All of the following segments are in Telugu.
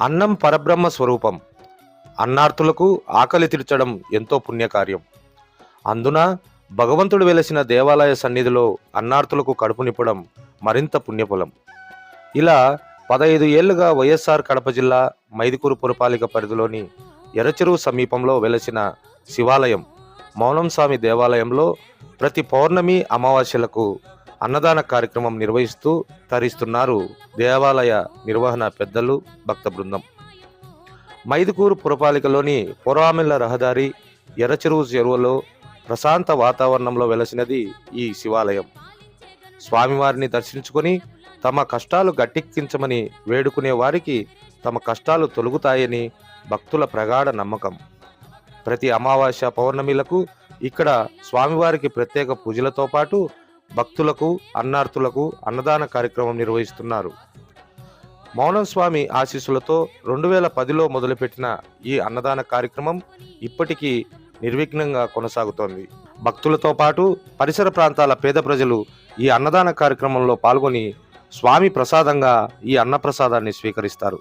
అన్నం పరబ్రహ్మ స్వరూపం. అన్నార్థులకు ఆకలి తీర్చడం ఎంతో పుణ్యకార్యం. అందున భగవంతుడు వెలసిన దేవాలయ సన్నిధిలో అన్నార్థులకు కడుపు నింపడం మరింత పుణ్యఫలం. ఇలా పదహైదు ఏళ్ళుగా వైఎస్ఆర్ కడప జిల్లా మైదుకూరు పురపాలిక పరిధిలోని ఎరచెరువు సమీపంలో వెలసిన శివాలయం మౌనం స్వామి దేవాలయంలో ప్రతి పౌర్ణమి అమావాస్యలకు అన్నదాన కార్యక్రమం నిర్వహిస్తూ తరిస్తున్నారు దేవాలయ నిర్వహణ పెద్దలు భక్త బృందం. మైదుకూరు పురపాలికలోని పొరామిల్ల రహదారి ఎర్రచెరువు చెరువులో ప్రశాంత వాతావరణంలో వెలసినది ఈ శివాలయం. స్వామివారిని దర్శించుకొని తమ కష్టాలు గట్టెక్కించమని వేడుకునే వారికి తమ కష్టాలు తొలుగుతాయని భక్తుల ప్రగాఢ నమ్మకం. ప్రతి అమావాస్య పౌర్ణమిలకు ఇక్కడ స్వామివారికి ప్రత్యేక పూజలతో పాటు భక్తులకు అన్నార్థులకు అన్నదాన కార్యక్రమం నిర్వహిస్తున్నారు. మౌనం స్వామి ఆశీస్సులతో రెండు వేల పదిలో మొదలుపెట్టిన ఈ అన్నదాన కార్యక్రమం ఇప్పటికీ నిర్విఘ్నంగా కొనసాగుతోంది. భక్తులతో పాటు పరిసర ప్రాంతాల పేద ప్రజలు ఈ అన్నదాన కార్యక్రమంలో పాల్గొని స్వామి ప్రసాదంగా ఈ అన్నప్రసాదాన్ని స్వీకరిస్తారు.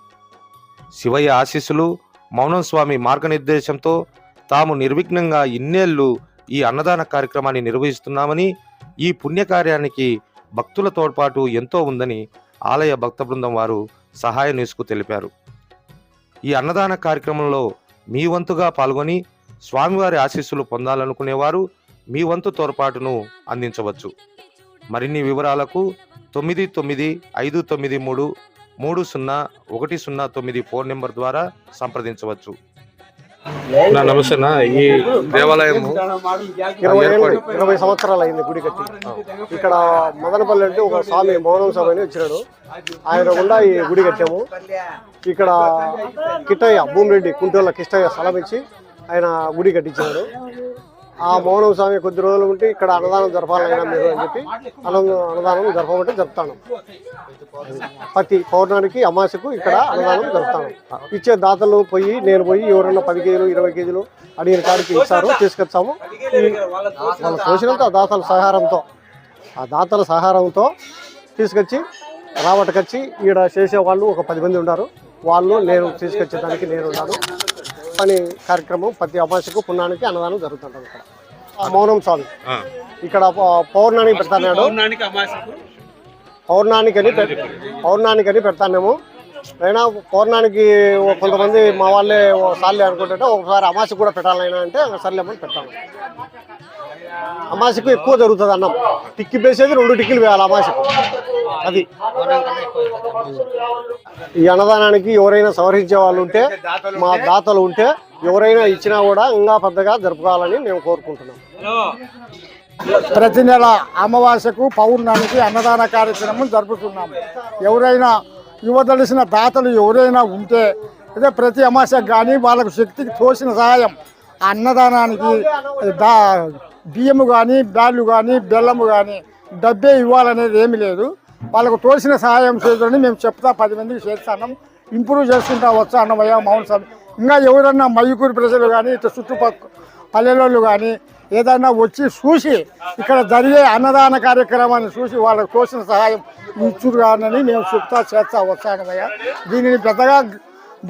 శివయ్య ఆశీస్సులు మౌనం స్వామి మార్గనిర్దేశంతో తాము నిర్విఘ్నంగా ఇన్నేళ్ళు ఈ అన్నదాన కార్యక్రమాన్ని నిర్వహిస్తున్నామని ఈ పుణ్యకార్యానికి భక్తుల తోడ్పాటు ఎంతో ఉందని ఆలయ భక్త బృందం వారు సహాయ నిసుకు తెలిపారు. ఈ అన్నదాన కార్యక్రమంలో మీ వంతుగా పాల్గొని స్వామివారి ఆశీస్సులు పొందాలనుకునేవారు మీ వంతు తోడ్పాటును అందించవచ్చు. మరిన్ని వివరాలకు తొమ్మిది తొమ్మిది ఐదు తొమ్మిది మూడు మూడు సున్నా ఒకటి సున్నా తొమ్మిది ఫోన్ నెంబర్ ద్వారా సంప్రదించవచ్చు. నమస్తే ఈ దేవాలయము ఇరవై ఇరవై సంవత్సరాలు అయింది గుడి కట్టి. ఇక్కడ మదనపల్లి అంటే ఒక స్వామి మౌనం స్వామి అని వచ్చినాడు ఆయన గుండా ఈ గుడి కట్టాము. ఇక్కడ కిట్టయ్య భూమిరెడ్డి కుంటూరులో కిష్టయ్య స్థలం ఇచ్చి ఆయన గుడి కట్టించాడు ఆ మౌనం స్వామి కొద్ది రోజులు ఉంటే ఇక్కడ అన్నదానం జరపాలైనా మీరు అని చెప్పి అన్న అన్నదానం జరపమంటే జరుపుతాను. ప్రతి పౌర్ణానికి అమాసకు ఇక్కడ అన్నదానం జరుపుతాను. ఇచ్చే దాతలు పోయి నేను పోయి ఎవరన్నా పది కేజీలు ఇరవై కేజీలు అడిగిన కాడికి ఇస్తారు తీసుకొచ్చాము. ఈ వాళ్ళు దాతల సహారంతో ఆ దాతల సహారంతో తీసుకొచ్చి రావటకొచ్చి ఈడ చేసేవాళ్ళు ఒక పది మంది ఉన్నారు. వాళ్ళు నేను తీసుకొచ్చేదానికి నేను ఉన్నాను. పని కార్యక్రమం ప్రతి అమాసకు పుణ్యానికి అన్నదానం జరుగుతుంటుంది ఇక్కడ. ఆ మౌనం స్వామి. ఇక్కడ పౌర్ణానికి పెడతాడు పౌర్ణానికని పె- పౌర్ణానికని పెడతానేమో. అయినా పౌర్ణానికి కొంతమంది మా వాళ్ళే సార్లే అనుకుంటుంటే ఒకసారి అమాసకు కూడా పెట్టాలైనా అంటే సర్లేమని పెడతాను అమాసకు ఎక్కువ జరుగుతుంది అన్నం. టిక్కి వేసేది రెండు టిక్కీలు వేయాలి అమాసకు అది ఈ అన్నదానానికి ఎవరైనా సవరించే వాళ్ళు ఉంటే మా దాతలు ఉంటే ఎవరైనా ఇచ్చినా కూడా ఇంకా పెద్దగా జరుపుకోవాలని మేము కోరుకుంటున్నాం. ప్రతి నెల అమావాస్యకు పౌర్ణానికి అన్నదాన కార్యక్రమం జరుపుతున్నాము ఎవరైనా ఇవ్వదలిసిన దాతలు ఎవరైనా ఉంటే అదే ప్రతి అమావాస్యకు కానీ వాళ్ళకు శక్తికి తోసిన సహాయం ఆ అన్నదానానికి దా బియ్యము కానీ బ్యాళ్ళు కానీ బెల్లము కానీ డబ్బే ఇవ్వాలనేది ఏమీ లేదు. వాళ్ళకు తోసిన సహాయం చేయాలని మేము చెప్తా పది మందికి చేస్తాం ఇంప్రూవ్ చేసుకుంటా వచ్చా అన్నమయ్య మౌన్ స్వామి ఇంకా ఎవరన్నా మయ్యూకూరు ప్రజలు కానీ ఇటు చుట్టుపక్కల పల్లెలోళ్ళు కానీ ఏదైనా వచ్చి చూసి ఇక్కడ జరిగే అన్నదాన కార్యక్రమాన్ని చూసి వాళ్ళకు తోసిన సహాయం ఇచ్చురు కానని మేము చెప్తా చేస్తా వచ్చానమయ్య దీనిని పెద్దగా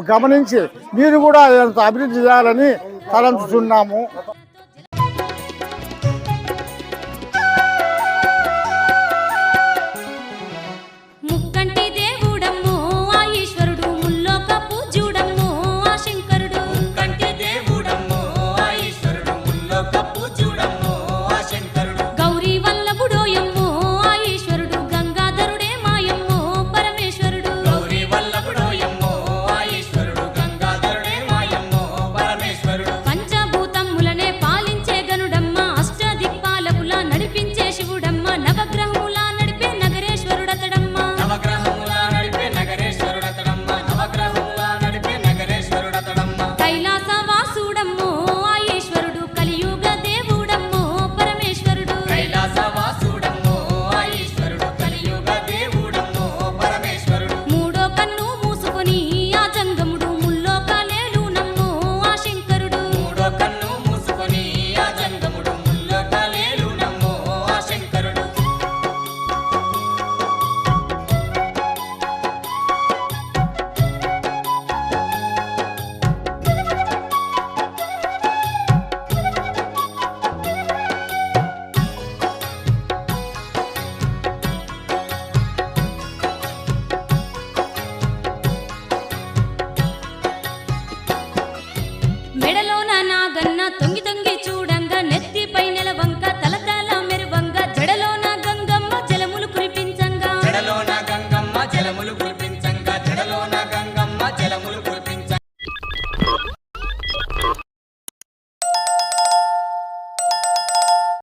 గమనించి మీరు కూడా ఎంత అభివృద్ధి చేయాలని తలంచుతున్నాము